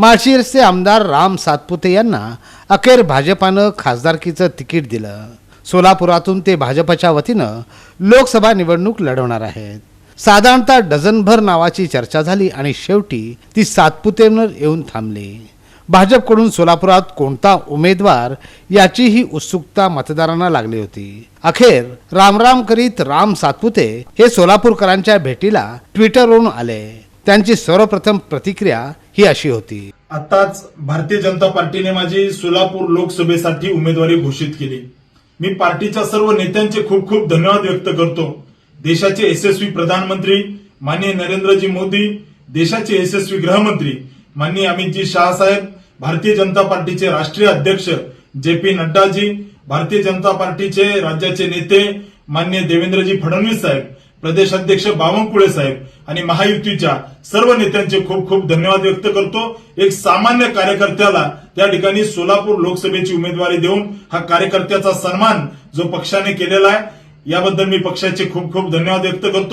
माळशिरसचे आमदार राम सातपुते यांना अखेर भाजपानं खासदारकीचं तिकीट दिलं. सोलापुरातून ते भाजपच्या वतीनं लोकसभा निवडणूक लढवणार आहेत. साधारणतः डझनभर नावाची चर्चा झाली आणि शेवटी ती सातपुतेवर येऊन थांबली. भाजपकडून सोलापुरात कोणता उमेदवार याचीही उत्सुकता मतदारांना लागली होती. अखेर रामराम करीत राम सातपुते हे सोलापूरकरांच्या भेटीला ट्विटरवरून आले. त्यांची सर्वप्रथम प्रतिक्रिया ही अशी होती. आताच भारतीय जनता पार्टीने माझी सोलापूर लोकसभेसाठी उमेदवारी घोषित केली. मी पार्टीच्या सर्व नेत्यांचे खूप खूप धन्यवाद व्यक्त करतो. देशाचे यशस्वी प्रधानमंत्री माननीय नरेंद्रजी मोदी देशाचे यशस्वी गृहमंत्री माननीय अमितजी शहासाहेब भारतीय जनता पार्टीचे राष्ट्रीय अध्यक्ष जे पी नड्डाजी भारतीय जनता पार्टीचे राज्याचे नेते माननीय देवेंद्रजी फडणवीस साहेब प्रदेश अध्यक्ष बावनकुळे साहेब आणि महायुतीच्या सर्व नेत्यांचे खूप खूप धन्यवाद व्यक्त करतो. एक सामान्य कार्यकर्त्याला त्या ठिकाणी सोलापूर लोकसभेची उमेदवारी देऊन हा कार्यकर्त्याचा सन्मान जो पक्षाने केलेला आहे याबद्दल मी पक्षाचे खूप खूप धन्यवाद व्यक्त करतो.